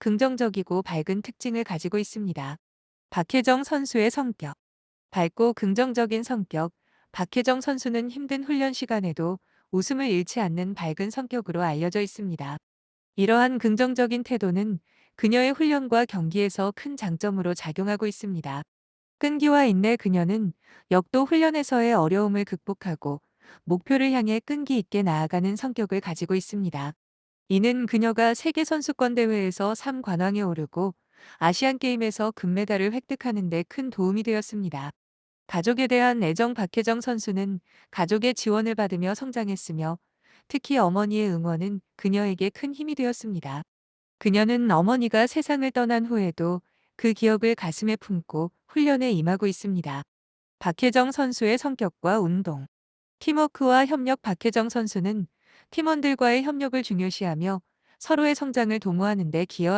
긍정적이고 밝은 특징을 가지고 있습니다. 박혜정 선수의 성격. 밝고 긍정적인 성격. 박혜정 선수는 힘든 훈련 시간에도 웃음을 잃지 않는 밝은 성격으로 알려져 있습니다. 이러한 긍정적인 태도는 그녀의 훈련과 경기에서 큰 장점으로 작용하고 있습니다. 끈기와 인내 그녀는 역도 훈련에서의 어려움을 극복하고 목표를 향해 끈기 있게 나아가는 성격을 가지고 있습니다. 이는 그녀가 세계 선수권 대회에서 3관왕에 오르고 아시안 게임에서 금메달을 획득하는 데 큰 도움이 되었습니다. 가족에 대한 애정 박혜정 선수는 가족의 지원을 받으며 성장했으며 특히 어머니의 응원은 그녀에게 큰 힘이 되었습니다. 그녀는 어머니가 세상을 떠난 후에도 그 기억을 가슴에 품고 훈련에 임하고 있습니다. 박혜정 선수의 성격과 운동. 팀워크와 협력 박혜정 선수는 팀원들과의 협력을 중요시하며 서로의 성장을 도모하는 데 기여하고